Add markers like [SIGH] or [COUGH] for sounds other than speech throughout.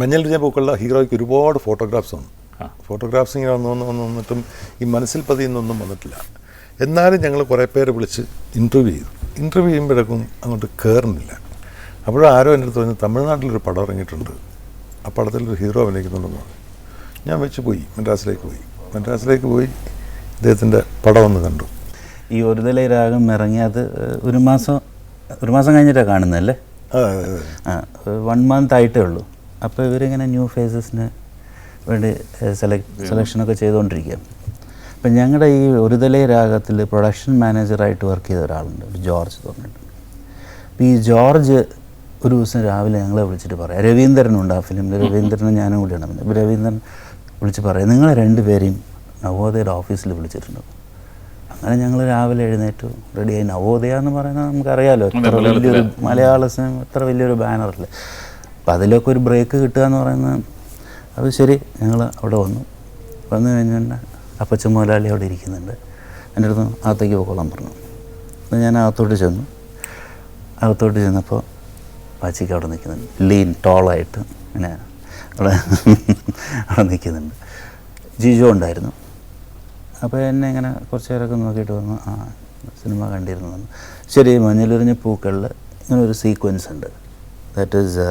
മഞ്ഞളിഞ്ഞ പൂക്കളുടെ ഹീറോയ്ക്ക് ഒരുപാട് ഫോട്ടോഗ്രാഫ്സ് ഉണ്ട്. ഫോട്ടോഗ്രാഫ്സ് ഇങ്ങനെ വന്ന് വന്ന് വന്ന് വന്നിട്ടും ഈ മനസ്സിൽ പതിയുന്നൊന്നും വന്നിട്ടില്ല. എന്നാലും ഞങ്ങൾ കുറേ പേര് വിളിച്ച് ഇന്റർവ്യൂ ചെയ്തു. ഇന്റർവ്യൂ ചെയ്യുമ്പോഴേക്കും അങ്ങോട്ട് കയറുന്നില്ല അപ്പോഴും ആരോ എന്റെ അടുത്ത് പറഞ്ഞു തമിഴ്നാട്ടിലൊരു പടം ഇറങ്ങിയിട്ടുണ്ട്. ആ പടത്തിലൊരു ഹീറോ അഭിനയിക്കുന്നുണ്ടെന്ന് പറഞ്ഞു. ഞാൻ വെച്ച് പോയി മദ്രാസിലേക്ക് പോയി. മദ്രാസിലേക്ക് പോയി ഇദ്ദേഹത്തിന്റെ പടം ഒന്ന് കണ്ടു. ഈ ഒരു നില രാഗം ഇറങ്ങി അത് ഒരു മാസം ഒരു മാസം കഴിഞ്ഞിട്ടാണ് കാണുന്നതല്ലേ. ആ വൺ മന്ത് ആയിട്ടേ ഉള്ളൂ. അപ്പോൾ ഇവരിങ്ങനെ ന്യൂ ഫേസസിന് വേണ്ടി സെലക്ട് സെലക്ഷനൊക്കെ ചെയ്തുകൊണ്ടിരിക്കുക അപ്പം ഞങ്ങളുടെ ഈ ഒരുതലൈ രാഗത്തിൽ പ്രൊഡക്ഷൻ മാനേജറായിട്ട് വർക്ക് ചെയ്ത ഒരാളുണ്ട് ഒരു ജോർജ് തോന്നിട്ടുണ്ട് അപ്പോൾ ഈ ജോർജ് ഒരു ദിവസം രാവിലെ ഞങ്ങളെ വിളിച്ചിട്ട് പറയാം രവീന്ദ്രനുണ്ട് ആ ഫിലിമിൽ രവീന്ദ്രനും ഞാനും കൂടിയാണ്. പിന്നെ അപ്പോൾ രവീന്ദ്രൻ വിളിച്ച് പറയാം നിങ്ങളെ രണ്ടുപേരെയും നവോദയയുടെ ഓഫീസിൽ വിളിച്ചിട്ടുണ്ട്. അങ്ങനെ ഞങ്ങൾ രാവിലെ എഴുന്നേറ്റു റെഡിയായി നവോദയ എന്ന് പറയുന്നത് നമുക്കറിയാലോ എത്ര വലിയൊരു മലയാള സിനിമ എത്ര വലിയൊരു ബാനറല്ലേ അപ്പം അതിലൊക്കെ ഒരു ബ്രേക്ക് കിട്ടുക എന്ന് പറയുന്നത് അത് ശരി ഞങ്ങൾ അവിടെ വന്നു. വന്നു കഴിഞ്ഞാൽ അപ്പച്ചൻ മുതലാളി അവിടെ ഇരിക്കുന്നുണ്ട്. എന്റെ അടുത്ത് അകത്തേക്ക് പോകോളാൻ പറഞ്ഞു. അപ്പോൾ ഞാൻ അകത്തോട്ട് ചെന്നു. അകത്തോട്ട് ചെന്നപ്പോൾ പാച്ചിക്ക് അവിടെ നിൽക്കുന്നുണ്ട്. ലീൻ ടോളായിട്ട് ഇങ്ങനെ അവിടെ [LAUGHS] അവിടെ നിൽക്കുന്നുണ്ട്. ജിജോ ഉണ്ടായിരുന്നു. അപ്പോൾ എന്നെ ഇങ്ങനെ കുറച്ച് നേരമൊക്കെ നോക്കിയിട്ട് വന്നു ആ സിനിമ കണ്ടിരുന്നു. ശരി മഞ്ഞളുരിഞ്ഞ പൂക്കളിൽ ഇങ്ങനെ ഒരു സീക്വൻസ് ഉണ്ട്. ദാറ്റ് ഈസ്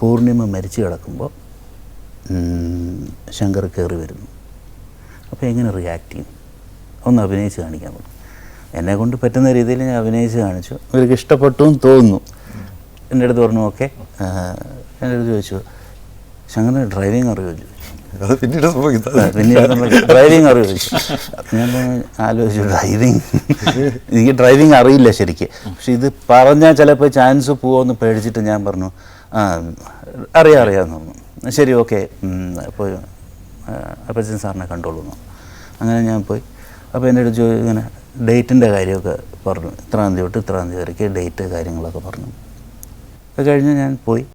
പൂർണിമ മരിച്ചു കിടക്കുമ്പോൾ ശങ്കർ കയറി വരുന്നു. അപ്പോൾ എങ്ങനെ റിയാക്ട് ചെയ്യും? ഒന്ന് അഭിനയിച്ച് കാണിക്കാൻ പറ്റും എന്നെ കൊണ്ട് പറ്റുന്ന രീതിയിൽ ഞാൻ അഭിനയിച്ച് കാണിച്ചു. ഇവർക്ക് ഇഷ്ടപ്പെട്ടു എന്ന് തോന്നുന്നു. എന്റെ അടുത്ത് പറഞ്ഞു ഓക്കെ. എന്റെ അടുത്ത് ചോദിച്ചു ശങ്കറിന് ഡ്രൈവിംഗ് അറിയോ? അത് പിന്നീട് സംഭവിക്കുന്നത് പിന്നീട് നമ്മൾ ഡ്രൈവിംഗ് അറിയോ? ഞാൻ ആലോചിച്ചു ഡ്രൈവിംഗ്. എനിക്ക് ഡ്രൈവിംഗ് അറിയില്ല ശരിക്ക്. പക്ഷെ ഇത് പറഞ്ഞാൽ ചിലപ്പോൾ ചാൻസ് പോകുമെന്ന് പേടിച്ചിട്ട് ഞാൻ പറഞ്ഞു ആ അറിയാം അറിയാമെന്ന് പറഞ്ഞു. ശരി ഓക്കെ. അപ്പോൾ അപ്പച്ചൻ സാറിനെ കണ്ടോളൂ എന്ന് അങ്ങനെ ഞാൻ പോയി. അപ്പോൾ എന്റെ അടുത്ത് ഇങ്ങനെ ഡേറ്റിന്റെ കാര്യമൊക്കെ പറഞ്ഞു. ഇത്രാം തീയതി തൊട്ട് ഇത്രാം തീയതി വരയ്ക്ക് ഡേറ്റ് കാര്യങ്ങളൊക്കെ പറഞ്ഞു. അത് കഴിഞ്ഞ് ഞാൻ പോയി.